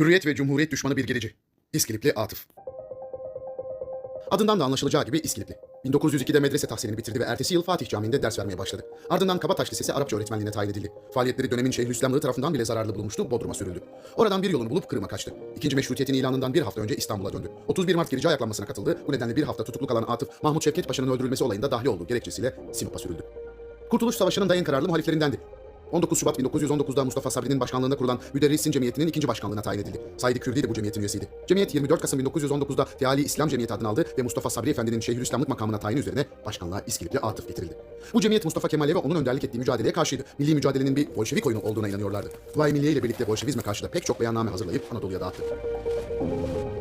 Hürriyet ve Cumhuriyet düşmanı bir gerici. İskilipli Atıf. Adından da anlaşılacağı gibi İskilipli. 1902'de medrese tahsilini bitirdi ve ertesi yıl Fatih Camii'nde ders vermeye başladı. Ardından Kabataş Lisesi Arapça öğretmenliğine tayin edildi. Faaliyetleri dönemin Şeyhülislamlığı tarafından bile zararlı bulunmuştu, Bodrum'a sürüldü. Oradan bir yolunu bulup Kırım'a kaçtı. İkinci meşrutiyetin ilanından bir hafta önce İstanbul'a döndü. 31 Mart gerici ayaklanmasına katıldı. Bu nedenle bir hafta tutuklu kalan Atıf, Mahmut Şevket Paşa'nın öldürülmesi olayında dahli olduğu gerekçesiyle Sinop'a sürüldü. Kurtuluş Savaşı'nın da en kararlı muhaliflerindendi. 19 Şubat 1919'da Mustafa Sabri'nin başkanlığında kurulan Müderrisin Cemiyeti'nin ikinci başkanlığına tayin edildi. Said Kürdi de bu cemiyetin üyesiydi. Cemiyet 24 Kasım 1919'da Teali İslam Cemiyeti adını aldı ve Mustafa Sabri Efendi'nin Şeyhülislamlık makamına tayin üzerine başkanlığa İskilipli Atıf getirildi. Bu cemiyet Mustafa Kemal'e ve onun önderlik ettiği mücadeleye karşıydı. Milli mücadelenin bir Bolşevik oyunu olduğuna inanıyorlardı. Kuvayi Milliye ile birlikte Bolşevizme karşı da pek çok beyanname hazırlayıp Anadolu'ya dağıttı.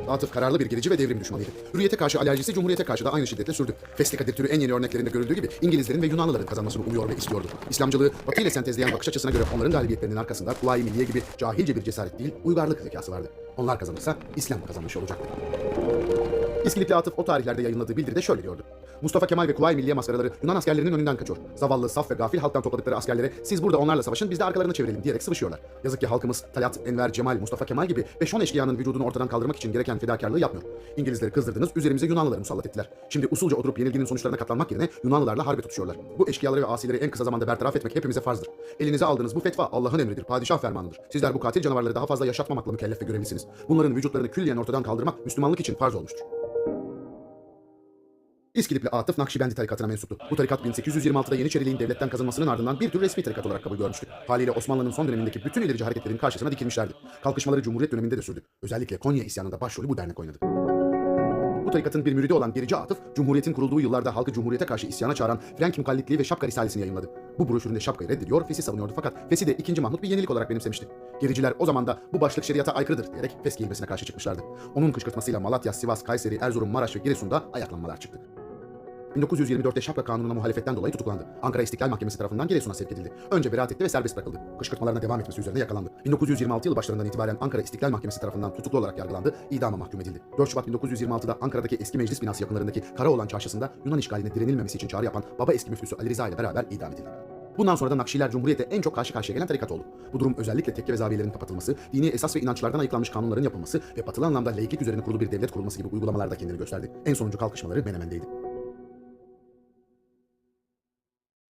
Atıf kararlı bir gerici ve devrim düşmanıydı. Hürriyete karşı alerjisi Cumhuriyete karşı da aynı şiddetle sürdü. Fesli Kadir türü en yeni örneklerinde görüldüğü gibi İngilizlerin ve Yunanlıların kazanmasını umuyor ve istiyordu. İslamcılığı Batı ile sentezleyen bakış açısına göre onların galibiyetlerinin arkasında Kuvayi Milliye gibi cahilce bir cesaret değil, uygarlık zekası vardı. Onlar kazanırsa İslam kazanmış olacaktı. İskilipli Atıf o tarihlerde yayınladığı bildiride şöyle diyordu. Mustafa Kemal ve Kuvayi Milliye maskaraları Yunan askerlerinin önünden kaçıyor. Zavallı, saf ve gafil halktan topladıkları askerlere siz burada onlarla savaşın biz de arkalarını çevirelim diyerek sıvışıyorlar. Yazık ki halkımız Talat, Enver, Cemal, Mustafa Kemal gibi 5-10 eşkıyanın vücudunu ortadan kaldırmak için gereken fedakarlığı yapmıyor. İngilizleri kızdırdınız, üzerimize Yunanlıları musallat ettiler. Şimdi usulca oturup yenilginin sonuçlarına katlanmak yerine Yunanlılarla harbe tutuşuyorlar. Bu eşkıyaları ve asileri en kısa zamanda bertaraf etmek hepimize farzdır. Elinize aldığınız bu fetva Allah'ın emridir, padişah fermanıdır. Sizler bu katil canavarları daha fazla yaşatmamakla mükellef ve görevlisiniz. Bunların vücutlarını külliyen ortadan kaldırmak Müslümanlık için farz olmuştur. İskilipli Atıf Nakşibendi tarikatına mensuptu. Bu tarikat 1826'da Yeniçeriliğin devletten kazanmasının ardından bir tür resmi tarikat olarak kabul görmüştü. Haliyle Osmanlı'nın son dönemindeki bütün ilerici hareketlerin karşısına dikilmişlerdi. Kalkışmaları Cumhuriyet döneminde de sürdü. Özellikle Konya isyanında başrolü bu dernek oynadı. Bu tarikatın bir müridi olan Gerici Atıf, Cumhuriyet'in kurulduğu yıllarda halkı Cumhuriyet'e karşı isyana çağıran Frank Mukallitliği ve Şapka Risalesini yayınladı. Bu broşüründe Şapka'yı reddediyor, Fes'i savunuyordu fakat Fes'i de 2. Mahmut bir yenilik olarak benimsemişti. Gericiler o zaman da bu başlık şeriata aykırıdır diyerek Fes giyilmesine karşı çıkmışlardı. Onun kışkırtmasıyla Malatya, Sivas, Kayseri, Erzurum, Maraş ve Giresun'da ayaklanmalar çıktı. 1924'te Şapka Kanunu'na muhalefetten dolayı tutuklandı. Ankara İstiklal Mahkemesi tarafından Giresun'a sevk edildi. Önce beraat etti ve serbest bırakıldı. Kışkırtmalarına devam etmesi üzerine yakalandı. 1926 yılı başlarından itibaren Ankara İstiklal Mahkemesi tarafından tutuklu olarak yargılandı, idama mahkum edildi. 4 Şubat 1926'da Ankara'daki eski meclis binası yakınlarındaki Karaoğlan Çarşısı'nda Yunan işgaline direnilmemesi için çağrı yapan Baba Eski Müftüsü Ali Rıza ile beraber idam edildi. Bundan sonra da Nakşiler Cumhuriyete en çok karşı karşıya gelen tarikat oldu. Bu durum özellikle tekke ve zaviyelerin kapatılması, dini esas ve inançlardan ayıklanmış kanunların yapılması ve batılı anlamda laiklik üzerine kurulu bir devlet kurulması gibi uygulamalarda kendini gösterdi. En sonuncu kalkışmaları Menemen'deydi.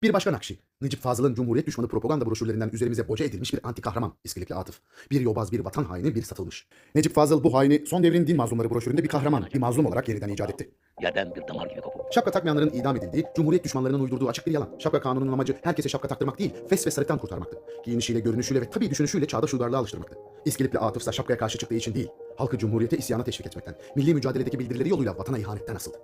Bir başka Nakşi, Necip Fazıl'ın Cumhuriyet düşmanı propaganda broşürlerinden üzerimize boca edilmiş bir anti kahraman İskilipli Atıf. Bir yobaz, bir vatan haini, bir satılmış. Necip Fazıl bu haini son devrin din mazlumları broşüründe bir kahraman, bir mazlum olarak yeniden icat etti. Yerden bir damar gibi kopup. Şapka takmayanların idam edildiği, Cumhuriyet düşmanlarının uydurduğu açık bir yalan. Şapka kanununun amacı herkese şapka taktırmak değil, fes ve sarıktan kurtarmaktı. Giyinişiyle, görünüşüyle ve tabii düşünüşüyle çağdaş uygarlığa alıştırmaktı. İskilipli Atıf ise şapkaya karşı çıktığı için değil, halkı Cumhuriyete isyana teşvik etmekten, milli mücadeledeki bildirileri yoluyla vatana ihanetten asıldı.